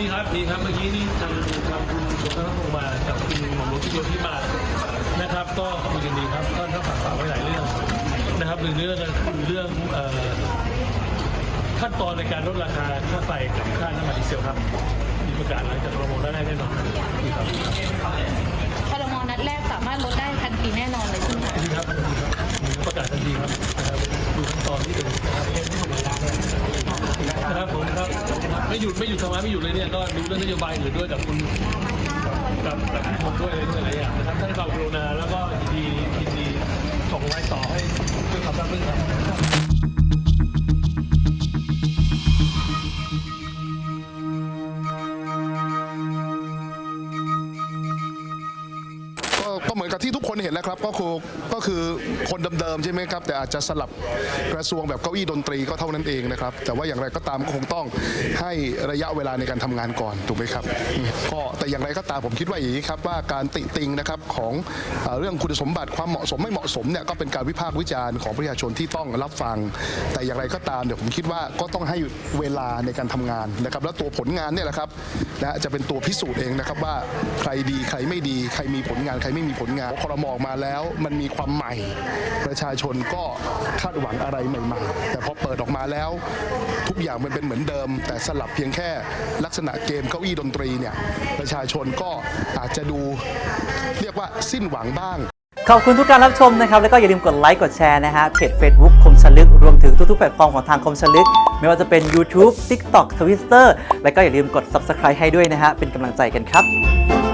ดีครับเมื่อกี้นี่ทางทางคุณชนทัศน์พงษ์มากับคุณหม่อมหลวงพิโยที่มานะครับ ก็คุยกันดีครับก็ถ้าฝากฝากไว้หลายเรื่องนะครับหนึ่งเรื่องก็คือเรื่องเอ่อขั้นตอนในการลดราคาค่าไฟกับค่าน้ำมันดีเซลครับมีประกาศหลังจากประมงได้แน่นอนครับคอรมอนัดแรกสามารถลดได้ทันทีแน่นอนเลยใช่ไหมคะดีครับดีครับประกาศทันทีครับนะครับดูขั้นตอนที่เป็นนะครับผมครับไม่ หยุดไม่หยุดทำงานไม่หยุดเลยเนี่ยก็ดูเรื่องนโยบายอื่นด้วยกับคุณกับกับคุณผมด้วยอะไรด้วยหลายอย่างนะครับท่านความกรุณาแล้วก็ยินดียินดีส่งไว้ต่อให้เพื่อความรับเรื่องครับ ก็เหมือนกับที่ทุกคนเห็นแล้วครับก็คือก็คือคนเดิมๆใช่ไหมครับ แต่อาจจะสลับกระทรวงแบบเก้าอี้ดนตรีก็เท่านั้นเองนะครับ แต่ว่าอย่างไรก็ตามก็คงต้องให้ระยะเวลาในการทำงานก่อนถูกไหมครับก็แต่อย่างไรก็ตามผมคิดว่าอย่างนี้ครับว่าการติติงนะครับของเรื่องคุณสมบัติความเหมาะสมไม่เหมาะสมเนี่ยก็เป็นการวิพากษ์วิจารณ์ของประชาชนที่ต้องรับฟัง แต่อย่างไรก็ตามเดี๋ยวผมคิดว่าก็ต้องให้เวลาในการทำงานนะครับ แล้วตัวผลงานเนี่ยแหละครับนะจะเป็นตัวพิสูจน์เองนะครับว่าใครดีใครไม่ดี ใครมีผลงานใครไม่มีผลงานคอรมออกมาแล้ว มันมีความใหม่ ประชาชนก็คาดหวังอะไรใหม่ ๆ แต่พอเปิดออกมาแล้ว ทุกอย่างมันเป็นเหมือนเดิม แต่สลับเพียงแค่ลักษณะเกมเก้าอี้ดนตรีเนี่ยประชาชนก็อาจจะดูเรียกว่าสิ้นหวังบ้างขอบคุณทุกการรับชมนะครับ แล้วก็อย่าลืมกดไลค์กดแชร์นะฮะเพจ Facebook คมชลึก รวมถึงทุกๆแพลตฟอร์มของทางคมชลึก ไม่ว่าจะเป็น YouTube TikTok Twitter แล้วก็อย่าลืมกด Subscribe ให้ด้วยนะฮะเป็นกำลังใจกันครับ